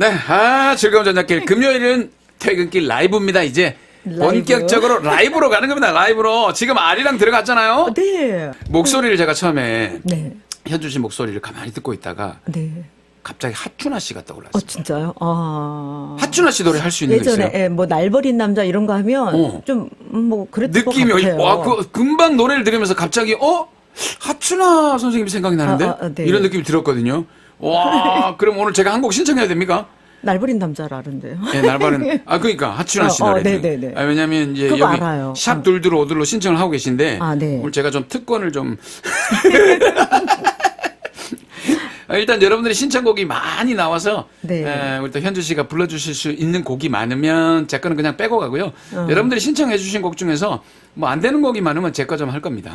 네, 아, 즐거운 저녁길. 금요일은 퇴근길 라이브입니다, 이제. 라이브. 본격적으로 라이브로 가는 겁니다, 라이브로. 지금 아리랑 들어갔잖아요? 네. 목소리를 제가 처음에 네. 현주 씨 목소리를 가만히 듣고 있다가 네. 갑자기 하춘아 씨가 떠올랐어요. 어, 진짜요? 아. 하춘아 씨 노래 할 수 있는 거 예전에 있어요? 예, 뭐 날버린 남자 이런 거 하면 어. 좀뭐 그랬던 느낌이, 것 같아요. 와, 그, 금방 노래를 들으면서 갑자기, 어? 하춘아 선생님이 생각이 나는데? 아, 아, 네. 이런 느낌이 들었거든요. 와, 그럼 오늘 제가 한 곡 신청해야 됩니까? 날버린 남자라는데요. 예, 날바른. 아, 그러니까, 하춘아 씨 어, 어, 노래. 네네네. 아, 왜냐면, 이제 그거 여기 알아요. 샵 어. 둘둘 오들로 신청을 하고 계신데, 아, 네. 오늘 제가 좀 특권을 좀. 아, 일단 여러분들이 신청곡이 많이 나와서 네. 에, 우리 또 현주 씨가 불러주실 수 있는 곡이 많으면 제 거는 그냥 빼고 가고요. 어. 여러분들이 신청해 주신 곡 중에서 뭐 안 되는 곡이 많으면 제 거 좀 할 겁니다.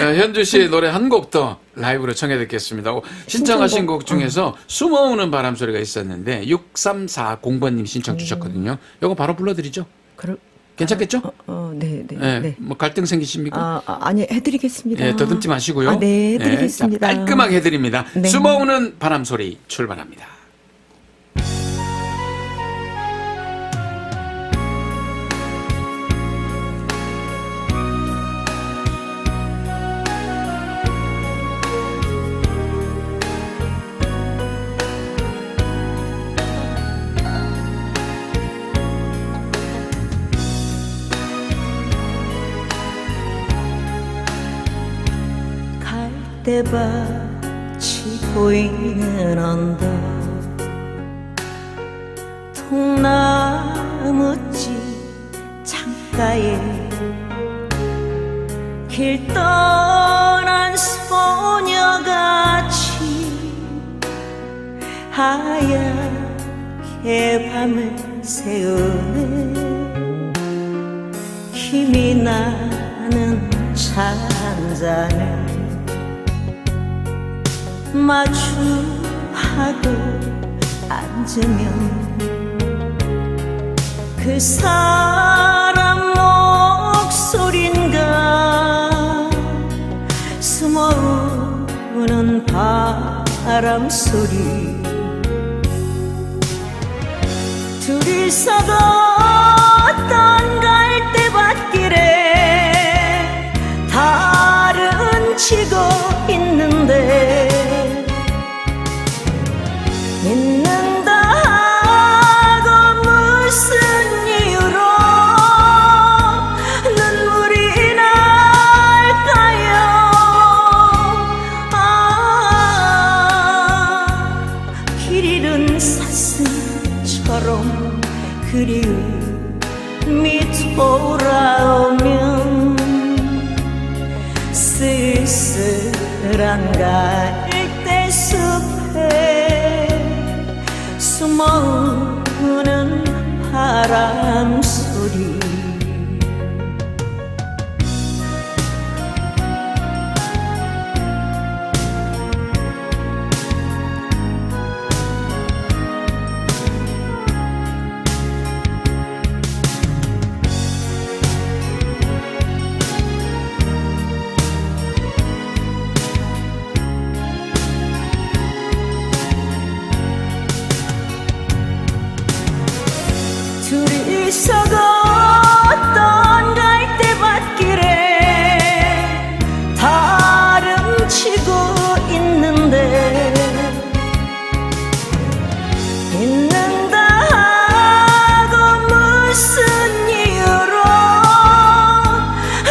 어, 현주 씨의 노래 한 곡 더 라이브로 청해 듣겠습니다. 어, 신청하신. 곡 중에서 숨어오는 바람 소리가 있었는데 6340번님 신청 주셨거든요. 이거 바로 불러드리죠. 그럴 괜찮겠죠? 어, 어, 네, 네. 예, 네. 뭐 갈등 생기십니까? 아, 아, 아니 해드리겠습니다. 예, 더듬지 마시고요. 아, 네, 예, 해드리겠습니다. 자, 깔끔하게 해드립니다. 네. 숨어오는 바람 소리 출발합니다. 갈대밭이 보이는 언덕. 통나무집 창가에 길 떠난 소녀같이 하얗게 밤을 새우네 힘이 나는 차한 잔을 마주하고 앉으면 그 사람 목소린가? 숨어오는 바람 소리. 둘이서 걷 돌아오면 쓸쓸한 갈대숲에 숨어오는 바람 소리 걷던 갈대밭길에 달음 치고 있는데 있는다 하고 무슨 이유로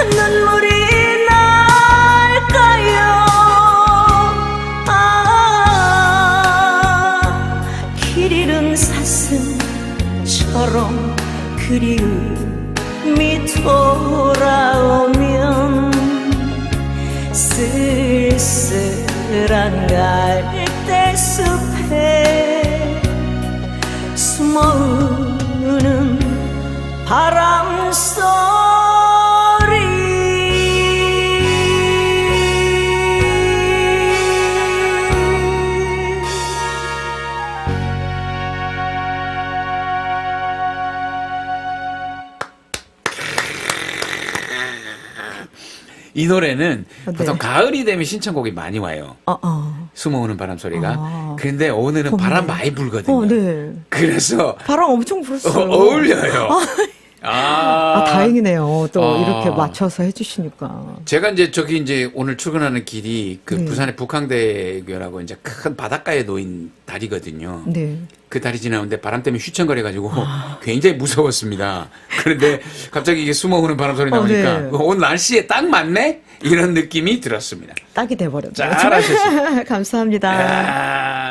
눈물이 날까요? 아, 길 잃은 사슴처럼 그리움이 돌아오면 쓸쓸한 갈 이 노래는 아, 네. 보통 가을이 되면 신청곡이 많이 와요. 어, 어. 숨어오는 바람 소리가. 아. 근데 오늘은 봄이네. 바람 많이 불거든요. 어, 네. 그래서 바람 엄청 어, 불었어요. 어 울려요. 아, 아, 다행이네요. 또 아. 이렇게 맞춰서 해주시니까. 제가 이제 저기 이제 오늘 출근하는 길이 그 네. 부산의 북항대교라고 이제 큰 바닷가에 놓인 다리거든요. 네. 그 다리 지나는데 바람 때문에 휘청거려가지고 굉장히 무서웠습니다. 그런데 갑자기 이게 숨어오는 바람 소리 어, 나오니까 네. 오늘 날씨에 딱 맞네 이런 느낌이 들었습니다. 딱이 돼버렸네요. 잘하셨습니다. 감사합니다. 야.